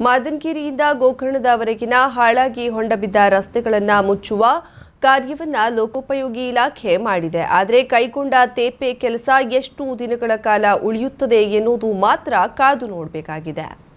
ಮಾದನ್ಗಿರಿಯಿಂದ ಗೋಕರ್ಣದವರೆಗಿನ ಹಾಳಾಗಿ ಹೊಂಡಬಿದ್ದ ರಸ್ತೆಗಳನ್ನು ಮುಚ್ಚುವ ಕಾರ್ಯವನ್ನ ಲೋಕೋಪಯೋಗಿ ಇಲಾಖೆ ಮಾಡಿದೆ. ಆದರೆ ಕೈಗೊಂಡ ತೇಪೆ ಕೆಲಸ ಎಷ್ಟು ದಿನಗಳ ಕಾಲ ಉಳಿಯುತ್ತದೆ ಎನ್ನುವುದು ಮಾತ್ರ ಕಾದು ನೋಡಬೇಕಾಗಿದೆ.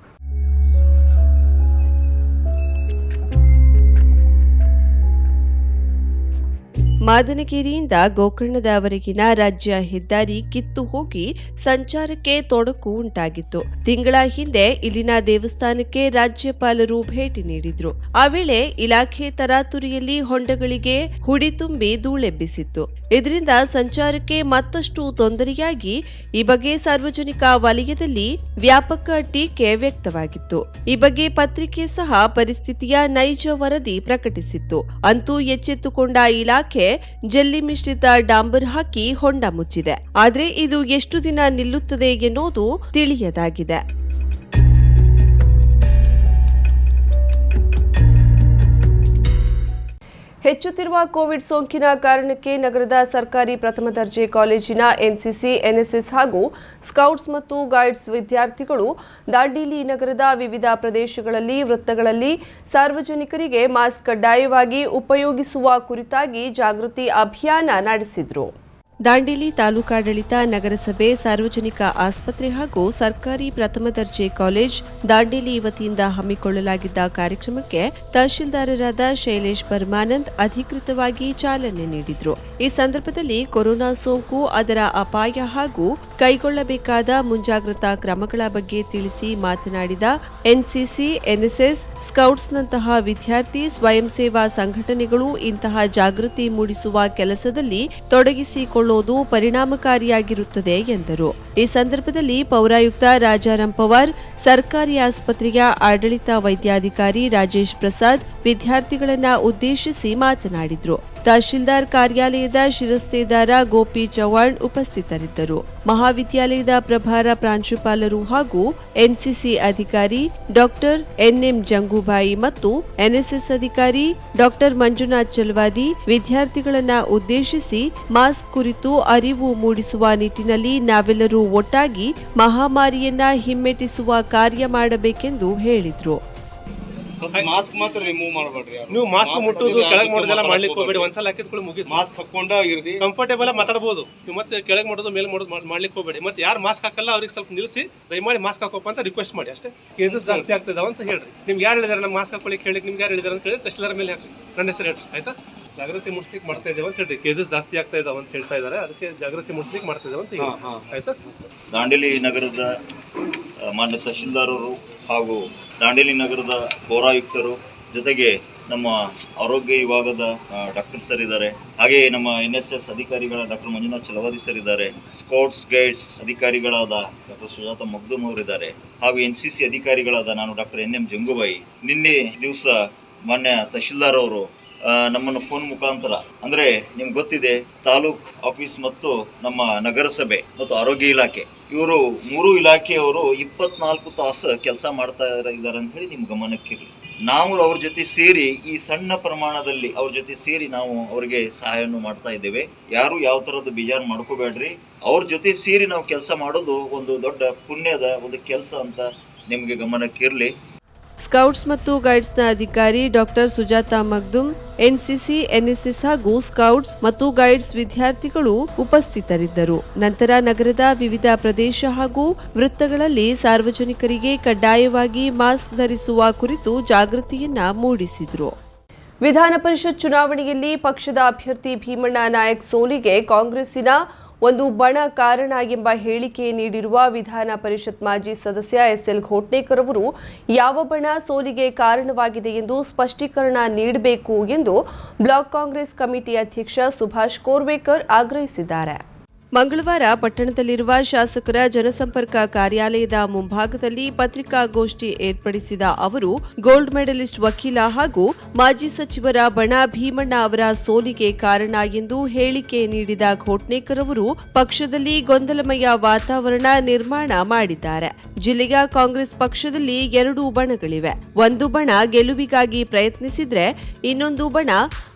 ಮಾದನಗಿರಿಯಿಂದ ಗೋಕರ್ಣದವರೆಗಿನ ರಾಜ್ಯ ಹೆದ್ದಾರಿ ಕಿತ್ತು ಹೋಗಿ ಸಂಚಾರಕ್ಕೆ ತೊಡಕು ಉಂಟಾಗಿತ್ತು. ತಿಂಗಳ ಹಿಂದೆ ಇಲ್ಲಿನ ದೇವಸ್ಥಾನಕ್ಕೆ ರಾಜ್ಯಪಾಲರು ಭೇಟಿ ನೀಡಿದ್ರು. ಆ ವೇಳೆ ಇಲಾಖೆ ತರಾತುರಿಯಲ್ಲಿ ಹೊಂಡಗಳಿಗೆ ಹುಡಿ ತುಂಬಿ ಧೂಳೆಬ್ಬಿಸಿತ್ತು. ಇದರಿಂದ ಸಂಚಾರಕ್ಕೆ ಮತ್ತಷ್ಟು ತೊಂದರೆಯಾಗಿ ಈ ಬಗ್ಗೆ ಸಾರ್ವಜನಿಕ ವಲಯದಲ್ಲಿ ವ್ಯಾಪಕ ಟೀಕೆ ವ್ಯಕ್ತವಾಗಿತ್ತು. ಈ ಬಗ್ಗೆ ಪತ್ರಿಕೆ ಸಹ ಪರಿಸ್ಥಿತಿಯ ನೈಜ ವರದಿ ಪ್ರಕಟಿಸಿತ್ತು. ಅಂತೂ ಎಚ್ಚೆತ್ತುಕೊಂಡ ಇಲಾಖೆ ಜಲ್ಲಿ ಮಿಶ್ರಿತ ಡಾಂಬರ್ ಹಾಕಿ ಹೊಂಡ ಮುಚ್ಚಿದೆ. ಆದರೆ ಇದು ಎಷ್ಟು ದಿನ ನಿಲ್ಲುತ್ತದೆ ಎನ್ನುವುದು ತಿಳಿಯದಾಗಿದೆ. ಹೆಚ್ಚುತ್ತಿರುವ ಕೋವಿಡ್ ಸೋಂಕಿನ ಕಾರಣಕ್ಕೆ ನಗರದ ಸರ್ಕಾರಿ ಪ್ರಥಮ ದರ್ಜೆ ಕಾಲೇಜಿನ ಎನ್ಸಿಸಿ, ಎನ್ಎಸ್ಎಸ್ ಹಾಗೂ ಸ್ಕೌಟ್ಸ್ ಮತ್ತು ಗೈಡ್ಸ್ ವಿದ್ಯಾರ್ಥಿಗಳು ದಾಂಡೇಲಿ ನಗರದ ವಿವಿಧ ಪ್ರದೇಶಗಳಲ್ಲಿ, ವೃತ್ತಗಳಲ್ಲಿ ಸಾರ್ವಜನಿಕರಿಗೆ ಮಾಸ್ಕ್ ಕಡ್ಡಾಯವಾಗಿ ಉಪಯೋಗಿಸುವ ಕುರಿತಾಗಿ ಜಾಗೃತಿ ಅಭಿಯಾನ ನಡೆಸಿದರು. ದಾಂಡೇಲಿ ತಾಲೂಕಾಡಳಿತ, ನಗರಸಭೆ, ಸಾರ್ವಜನಿಕ ಆಸ್ಪತ್ರೆ ಹಾಗೂ ಸರ್ಕಾರಿ ಪ್ರಥಮ ದರ್ಜೆ ಕಾಲೇಜ್ ದಾಂಡೇಲಿ ವತಿಯಿಂದ ಹಮ್ಮಿಕೊಳ್ಳಲಾಗಿದ್ದ ಕಾರ್ಯಕ್ರಮಕ್ಕೆ ತಹಶೀಲ್ದಾರರಾದ ಶೈಲೇಶ್ ಪರ್ಮಾನಂದ್ ಅಧಿಕೃತವಾಗಿ ಚಾಲನೆ ನೀಡಿದ್ರು. ಈ ಸಂದರ್ಭದಲ್ಲಿ ಕೊರೋನಾ ಸೋಂಕು, ಅದರ ಅಪಾಯ ಹಾಗೂ ಕೈಗೊಳ್ಳಬೇಕಾದ ಮುಂಜಾಗ್ರತಾ ಕ್ರಮಗಳ ಬಗ್ಗೆ ತಿಳಿಸಿ ಮಾತನಾಡಿದ ಎನ್ಸಿಸಿ, ಎನ್ಎಸ್ಎಸ್ ಸ್ಕೌಟ್ಸ್ನಂತಹ ವಿದ್ಯಾರ್ಥಿ ಸ್ವಯಂ ಸೇವಾ ಸಂಘಟನೆಗಳು ಇಂತಹ ಜಾಗೃತಿ ಮೂಡಿಸುವ ಕೆಲಸದಲ್ಲಿ ತೊಡಗಿಸಿಕೊಳ್ಳುವುದು ಪರಿಣಾಮಕಾರಿಯಾಗಿರುತ್ತದೆ ಎಂದರು. ಈ ಸಂದರ್ಭದಲ್ಲಿ ಪೌರಾಯುಕ್ತ ರಾಜಾರಾಮ್ ಪವಾರ್, ಸರ್ಕಾರಿ ಆಸ್ಪತ್ರೆಯ ಆಡಳಿತ ವೈದ್ಯಾಧಿಕಾರಿ ರಾಜೇಶ್ ಪ್ರಸಾದ್ ವಿದ್ಯಾರ್ಥಿಗಳನ್ನು ಉದ್ದೇಶಿಸಿ ಮಾತನಾಡಿದ್ರು. ತಹಶೀಲ್ದಾರ್ ಕಾರ್ಯಾಲಯದ ಶಿರಸ್ತೇದಾರ ಗೋಪಿ ಚವಾಣ್ ಉಪಸ್ಥಿತರಿದ್ದರು. ಮಹಾವಿದ್ಯಾಲಯದ ಪ್ರಭಾರ ಪ್ರಾಂಶುಪಾಲರು ಹಾಗೂ ಎನ್ಸಿಸಿ ಅಧಿಕಾರಿ ಡಾಕ್ಟರ್ ಎನ್ಎಂ ಜಂಗುಬಾಯಿ ಮತ್ತು ಎನ್ಎಸ್ಎಸ್ ಅಧಿಕಾರಿ ಡಾಕ್ಟರ್ ಮಂಜುನಾಥ್ ಚಲ್ವಾದಿ ವಿದ್ಯಾರ್ಥಿಗಳನ್ನು ಉದ್ದೇಶಿಸಿ ಮಾಸ್ಕ್ ಕುರಿತು ಅರಿವು ಮೂಡಿಸುವ ನಿಟ್ಟಿನಲ್ಲಿ ನಾವೆಲ್ಲರೂ ಒಟ್ಟಾಗಿ ಮಹಾಮಾರಿಯನ್ನ ಹಿಮ್ಮೆಟ್ಟಿಸುವ ಕಾರ್ಯ ಮಾಡಬೇಕೆಂದು ಹೇಳಿದ್ರು. ಮಾಸ್ಕ್ ಮಾತ್ರ ರಿಮೂವ್ ಮಾಡಬೇಡ್ರಿ ನೀವು ಮಾಸ್ಕ್ ಮುಟ್ಟುದು ಕೆಳಗೆ ಮಾಡೋದೆಲ್ಲ ಮಾಡ್ಲಿಕ್ಕೆ ಹೋಗ್ಬೇಡಿ ಒಂದ್ಸಲ ಹಾಕಿದ್ಕೊಳ್ಳಿ ಮುಗಿದು ಮಾಸ್ಕ್ ಹಾಕೊಂಡ ಇರ್ರಿ ಕಂಫರ್ಟೇಬಲ್ ಮಾತಾಡಬಹುದು ನೀವು ಮತ್ತೆ ಕೆಳಗೆ ಮಾಡೋದು ಮೇಲೆ ಮಾಡೋದು ಮಾಡ್- ಮಾಡ್ಲಿಕ್ಕೆ ಹೋಗ್ಬೇಡಿ. ಮತ್ತೆ ಯಾರು ಮಾಸ್ಕ್ ಹಾಕಲ್ಲ ಅವ್ರಿಗೆ ಸ್ವಲ್ಪ ನಿಲ್ಲಿಸಿ ದಯಮಾಡಿ ಮಾಸ್ಕ್ ಹಾಕೋಪ್ಪ ಅಂತ ರಿಕ್ವೆಸ್ಟ್ ಮಾಡಿ. ಅಷ್ಟೇ. ಕೇಸಸ್ ಜಾಸ್ತಿ ಆಗ್ತದ ಅಂತ ಹೇಳ್ರಿ. ನಿಮ್ಗೆ ಯಾರು ಹೇಳಿದಾರೆ ನಮ್ಮ ಮಾಸ್ಕ್ ಹಾಕೊಳ್ಳಿ ಕೇಳಿ ನಿಮ್ಗೆ ಯಾರು ಹೇಳಿದಾರೆ ಅಂತ ಹೇಳಿ ತಹಶೀಲ್ದಾರ್ ಮೇಲೆ ಹಾಕಿ ನನ್ನ ಹೆಸರು ಹೇಳ್ರಿ. ಆಯ್ತಾ? ಜಾಗೃತಿ ಮೂಡಿಸ್ಲಿಕ್ಕೆ ಮಾಡ್ತಾ ಇದ್ದೇವೆ ಅಂತ ಹೇಳಿ. ಕೇಸಸ್ ಜಾಸ್ತಿ ಆಗ್ತಾ ಇದಾವೆ ಅಂತ ಹೇಳ್ತಾ ಇದ್ದಾರೆ. ಅದಕ್ಕೆ ಜಾಗೃತಿ ಮೂಡಿಸ್ಲಿಕ್ಕೆ ಮಾಡ್ತಾ ಇದ್ದೇವೆ ಅಂತ ಹೇಳಿ. ಆಯ್ತಾ? ದಾಂಡೇಲಿ ನಗರದ ಮಾನ್ಯ ಮಾನ್ಯ ತಹಶೀಲ್ದಾರರು ಹಾಗೂ ದಾಂಡೇಲಿ ನಗರದ ಪೌರಾಯುಕ್ತರು ಜೊತೆಗೆ ನಮ್ಮ ಆರೋಗ್ಯ ವಿಭಾಗದ ಡಾಕ್ಟರ್ ಸರ್ ಇದ್ದಾರೆ. ಹಾಗೆಯೇ ನಮ್ಮ ಎನ್ ಎಸ್ ಎಸ್ ಅಧಿಕಾರಿಗಳ ಡಾಕ್ಟರ್ ಮಂಜುನಾಥ್ ಚಲವಾದಿ ಸರ್ ಇದ್ದಾರೆ. ಸ್ಕೌಟ್ಸ್ ಗೈಡ್ಸ್ ಅಧಿಕಾರಿಗಳಾದ ಡಾಕ್ಟರ್ ಸುಜಾತ ಮಗ್ದುಮ್ ಅವರಿದ್ದಾರೆ ಹಾಗೂ ಎನ್ ಸಿ ಸಿ ಅಧಿಕಾರಿಗಳಾದ ನಾನು ಡಾಕ್ಟರ್ ಎನ್ ಎಂ ಜಂಗುಬಾಯಿ. ನಿನ್ನೆ ದಿವಸ ಮಾನ್ಯ ತಹಶೀಲ್ದಾರ್ ಅವರು ನಮ್ಮನ್ನು ಫೋನ್ ಮುಖಾಂತರ, ಅಂದ್ರೆ ನಿಮ್ಗೆ ಗೊತ್ತಿದೆ, ತಾಲೂಕ್ ಆಫೀಸ್ ಮತ್ತು ನಮ್ಮ ನಗರಸಭೆ ಮತ್ತು ಆರೋಗ್ಯ ಇಲಾಖೆ. ಇವರು ಮೂರು ಇಲಾಖೆಯವರು ಇಪ್ಪತ್ನಾಲ್ಕು ತಾಸು ಕೆಲಸ ಮಾಡ್ತಾ ಇದ್ದಾರೆ ಅಂತ ಹೇಳಿ ನಿಮ್ಮ ಗಮನಕ್ಕಿರಲಿ ನಾವು ಅವ್ರ ಜೊತೆ ಸೇರಿ, ಈ ಸಣ್ಣ ಪ್ರಮಾಣದಲ್ಲಿ ಅವ್ರ ಜೊತೆ ಸೇರಿ ನಾವು ಅವರಿಗೆ ಸಹಾಯವನ್ನು ಮಾಡ್ತಾ ಇದ್ದೇವೆ. ಯಾರು ಯಾವ ತರದ ಬೇಜಾರು ಮಾಡ್ಕೋಬೇಡ್ರಿ. ಅವ್ರ ಜೊತೆ ಸೇರಿ ನಾವು ಕೆಲಸ ಮಾಡೋದು ಒಂದು ದೊಡ್ಡ ಪುಣ್ಯದ ಒಂದು ಕೆಲಸ ಅಂತ ನಿಮಗೆ ಗಮನಕ್ಕಿರಲಿ. ಸ್ಕೌಟ್ಸ್ ಮತ್ತು ಗೈಡ್ಸ್ನ ಅಧಿಕಾರಿ doctor Sujata Magdum, NCC, NSS ಹಾಗೂ ಸ್ಕೌಟ್ಸ್ ಮತ್ತು ಗೈಡ್ಸ್ ವಿದ್ಯಾರ್ಥಿಗಳು ಉಪಸ್ಥಿತರಿದ್ದರು. ನಂತರ ನಗರದ ವಿವಿಧ ಪ್ರದೇಶ ಹಾಗೂ ವೃತ್ತಗಳಲ್ಲಿ ಸಾರ್ವಜನಿಕರಿಗೆ ಕಡ್ಡಾಯವಾಗಿ ಮಾಸ್ಕ್ ಧರಿಸುವ ಕುರಿತು ಜಾಗೃತಿಯನ್ನ ಮೂಡಿಸಿದರು. ವಿಧಾನ ಪರಿಷತ್ ಚುನಾವಣೆಯಲ್ಲಿ ಪಕ್ಷದ ಅಭ್ಯರ್ಥಿ ಭೀಮಣ್ಣ ನಾಯಕ್ ಸೋಲಿಗೆ ಕಾಂಗ್ರೆಸ್ಸಿನ ಒಂದು ಬಣ ಕಾರಣ ಎಂಬ ಹೇಳಿಕೆ ನೀಡಿರುವ ವಿಧಾನ ಪರಿಷತ್ ಮಾಜಿ ಸದಸ್ಯ ಎಸ್ಎಲ್ ಘೋಟ್ನೇಕರ್ ಅವರು, ಯಾವ ಬಣ ಸೋಲಿಗೆ ಕಾರಣವಾಗಿದೆ ಎಂದು ಸ್ಪಷ್ಟೀಕರಣ ನೀಡಬೇಕು ಎಂದು ಬ್ಲಾಕ್ ಕಾಂಗ್ರೆಸ್ ಕಮಿಟಿ ಅಧ್ಯಕ್ಷ ಸುಭಾಷ್ ಕೋರ್ವೇಕರ್ ಆಗ್ರಹಿಸಿದ್ದಾರೆ. ಮಂಗಳವಾರ ಪಟ್ಟಣದಲ್ಲಿರುವ ಶಾಸಕರ ಜನಸಂಪರ್ಕ ಕಾರ್ಯಾಲಯದ ಮುಂಭಾಗದಲ್ಲಿ ಪತ್ರಿಕಾಗೋಷ್ಠಿ ಏರ್ಪಡಿಸಿದ ಅವರು, ಗೋಲ್ಡ್ ಮೆಡಲಿಸ್ಟ್ ವಕೀಲ ಹಾಗೂ ಮಾಜಿ ಸಚಿವರ ಬಣ ಭೀಮಣ್ಣ ಅವರ ಸೋಲಿಗೆ ಕಾರಣ ಎಂದು ಹೇಳಿಕೆ ನೀಡಿದ ಘೋಟ್ನೇಕರ್ ಅವರು, ಪಕ್ಷದಲ್ಲಿ ಗೊಂದಲಮಯ ವಾತಾವರಣ ನಿರ್ಮಾಣ ಮಾಡಿದ್ದಾರೆ. ಜಿಲ್ಲೆಯ ಕಾಂಗ್ರೆಸ್ ಪಕ್ಷದಲ್ಲಿ ಎರಡು ಬಣಗಳಿವೆ. ಒಂದು ಬಣ ಗೆಲುವಿಗಾಗಿ ಪ್ರಯತ್ನಿಸಿದ್ರೆ, ಇನ್ನೊಂದು ಬಣ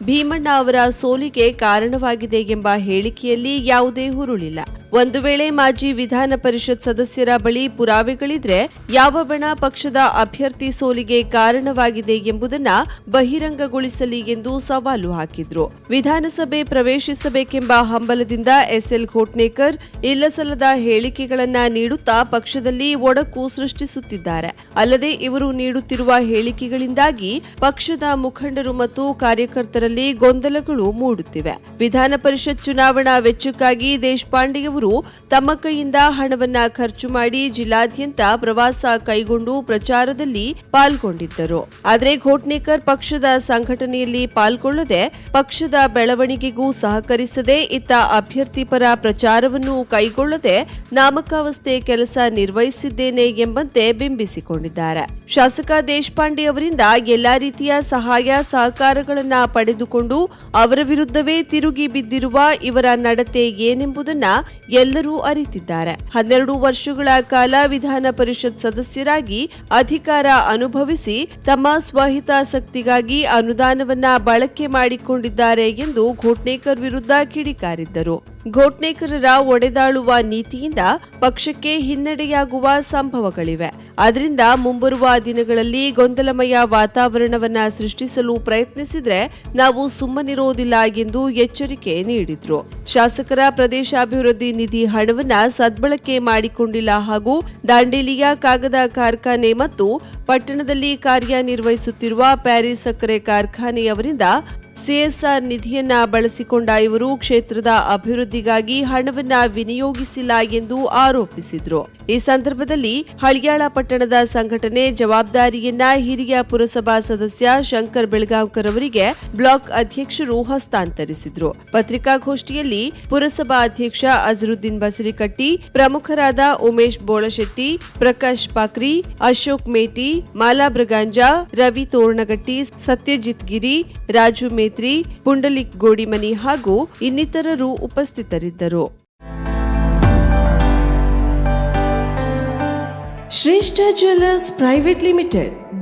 ಭೀಮಣ್ಣ ಅವರ ಸೋಲಿಗೆ ಕಾರಣವಾಗಿದೆ ಎಂಬ ಹೇಳಿಕೆಯಲ್ಲಿ ಯಾವುದೇ ಹುರುಳಿಲ್ಲ. ಒಂದು ವೇಳೆ ಮಾಜಿ ವಿಧಾನ ಪರಿಷತ್ ಸದಸ್ಯರ ಬಳಿ ಪುರಾವೆಗಳಿದ್ರೆ ಯಾವ ಬಣ ಪಕ್ಷದ ಅಭ್ಯರ್ಥಿ ಸೋಲಿಗೆ ಕಾರಣವಾಗಿದೆ ಎಂಬುದನ್ನ ಬಹಿರಂಗಗೊಳಿಸಲಿ ಎಂದು ಸವಾಲು ಹಾಕಿದ್ರು. ವಿಧಾನಸಭೆ ಪ್ರವೇಶಿಸಬೇಕೆಂಬ ಹಂಬಲದಿಂದ ಎಸ್ಎಲ್ ಘೋಟ್ನೇಕರ್ ಇಲ್ಲಸಲ್ಲದ ಹೇಳಿಕೆಗಳನ್ನ ನೀಡುತ್ತಾ ಪಕ್ಷದಲ್ಲಿ ಒಡಕು ಸೃಷ್ಟಿಸುತ್ತಿದ್ದಾರೆ. ಅಲ್ಲದೆ ಇವರು ನೀಡುತ್ತಿರುವ ಹೇಳಿಕೆಗಳಿಂದಾಗಿ ಪಕ್ಷದ ಮುಖಂಡರು ಮತ್ತು ಕಾರ್ಯಕರ್ತರಲ್ಲಿ ಗೊಂದಲಗಳು ಮೂಡುತ್ತಿವೆ. ವಿಧಾನ ಪರಿಷತ್ ಚುನಾವಣಾ ವೆಚ್ಚಕ್ಕಾಗಿ ದೇಶಪಾಂಡೆಯವರು ತಮ್ಮ ಕೈಯಿಂದ ಹಣವನ್ನ ಖರ್ಚು ಮಾಡಿ ಜಿಲ್ಲಾದ್ಯಂತ ಪ್ರವಾಸ ಕೈಗೊಂಡು ಪ್ರಚಾರದಲ್ಲಿ ಪಾಲ್ಗೊಂಡಿದ್ದರು. ಆದರೆ ಘೋಟ್ನೇಕರ್ ಪಕ್ಷದ ಸಂಘಟನೆಯಲ್ಲಿ ಪಾಲ್ಗೊಳ್ಳದೆ ಪಕ್ಷದ ಬೆಳವಣಿಗೆಗೂ ಸಹಕರಿಸದೆ ಇತ್ತ ಅಭ್ಯರ್ಥಿ ಪರ ಪ್ರಚಾರವನ್ನು ಕೈಗೊಳ್ಳದೆ ನಾಮಕಾವಸ್ಥೆ ಕೆಲಸ ನಿರ್ವಹಿಸಿದ್ದೇನೆ ಎಂಬಂತೆ ಬಿಂಬಿಸಿಕೊಂಡಿದ್ದಾರೆ. ಶಾಸಕ ದೇಶಪಾಂಡೆ ಅವರಿಂದ ಎಲ್ಲಾ ರೀತಿಯ ಸಹಾಯ ಸಹಕಾರಗಳನ್ನ ಪಡೆದುಕೊಂಡು ಅವರ ವಿರುದ್ಧವೇ ತಿರುಗಿ ಬಿದ್ದಿರುವ ಇವರ ನಡತೆ ಏನೆಂಬುದನ್ನ ಎಲ್ಲರೂ ಅರಿತಿದ್ದಾರೆ. ಹನ್ನೆರಡು ವರ್ಷಗಳ ಕಾಲ ವಿಧಾನ ಪರಿಷತ್ ಸದಸ್ಯರಾಗಿ ಅಧಿಕಾರ ಅನುಭವಿಸಿ ತಮ್ಮ ಸ್ವಹಿತಾಸಕ್ತಿಗಾಗಿ ಅನುದಾನವನ್ನ ಬಳಕೆ ಮಾಡಿಕೊಂಡಿದ್ದಾರೆ ಎಂದು ಘೋಟ್ನೇಕರ್ ವಿರುದ್ಧ ಕಿಡಿಕಾರಿದ್ದರು. ಘೋಟ್ನೇಕರರ ಒಡೆದಾಳುವ ನೀತಿಯಿಂದ ಪಕ್ಷಕ್ಕೆ ಹಿನ್ನಡೆಯಾಗುವ ಸಂಭವಗಳಿವೆ. ಅದರಿಂದ ಮುಂಬರುವ ದಿನಗಳಲ್ಲಿ ಗೊಂದಲಮಯ ವಾತಾವರಣವನ್ನ ಸೃಷ್ಟಿಸಲು ಪ್ರಯತ್ನಿಸಿದ್ರೆ ನಾವು ಸುಮ್ಮನಿರೋದಿಲ್ಲ ಎಂದು ಎಚ್ಚರಿಕೆ ನೀಡಿದ್ರು. ಶಾಸಕರ ಪ್ರದೇಶಾಭಿವೃದ್ಧಿ ನಿಧಿ ಹಣವನ್ನ ಸದ್ಬಳಕೆ ಮಾಡಿಕೊಂಡಿಲ್ಲ ಹಾಗೂ ದಾಂಡೇಲಿಯ ಕಾಗದ ಕಾರ್ಖಾನೆ ಮತ್ತು ಪಟ್ಟಣದಲ್ಲಿ ಕಾರ್ಯನಿರ್ವಹಿಸುತ್ತಿರುವ ಪ್ಯಾರಿಸ್ ಸಕ್ಕರೆ ಕಾರ್ಖಾನೆಯವರಿಂದ ಸಿಎಸ್ಆರ್ ನಿಧಿಯನ್ನ ಬಳಸಿಕೊಂಡ ಇವರು ಕ್ಷೇತ್ರದ ಅಭಿವೃದ್ಧಿಗಾಗಿ ಹಣವನ್ನ ವಿನಿಯೋಗಿಸಿಲ್ಲ ಎಂದು ಆರೋಪಿಸಿದ್ರು. ಈ ಸಂದರ್ಭದಲ್ಲಿ ಹಳಿಯಾಳ ಪಟ್ಟಣದ ಸಂಘಟನೆ ಜವಾಬ್ದಾರಿಯನ್ನ ಹಿರಿಯ ಪುರಸಭಾ ಸದಸ್ಯ ಶಂಕರ್ ಬೆಳಗಾವ್ಕರ್ ಅವರಿಗೆ ಬ್ಲಾಕ್ ಅಧ್ಯಕ್ಷರು ಹಸ್ತಾಂತರಿಸಿದ್ರು. ಪತ್ರಿಕಾಗೋಷ್ಠಿಯಲ್ಲಿ ಪುರಸಭಾ ಅಧ್ಯಕ್ಷ ಅಜರುದ್ದೀನ್ ಬಸರಿಕಟ್ಟಿ, ಪ್ರಮುಖರಾದ ಉಮೇಶ್ ಬೋಳಶೆಟ್ಟಿ, ಪ್ರಕಾಶ್ ಪಾಕ್ರಿ, ಅಶೋಕ್ ಮೇಟಿ ಮಾಲಾ ಬ್ರಗಾಂಜಾ ರವಿ ತೋರಣಗಟ್ಟಿ, ಸತ್ಯಜಿತ್ ಗಿರಿ, ರಾಜು ಮೇತ್ರಿ ಪುಂಡಲಿಕ್ ಗೋಡಿಮನಿ ಹಾಗೂ ಇನ್ನಿತರರು ಉಪಸ್ಥಿತರಿದ್ದರು. Shreshtha jewellers private limited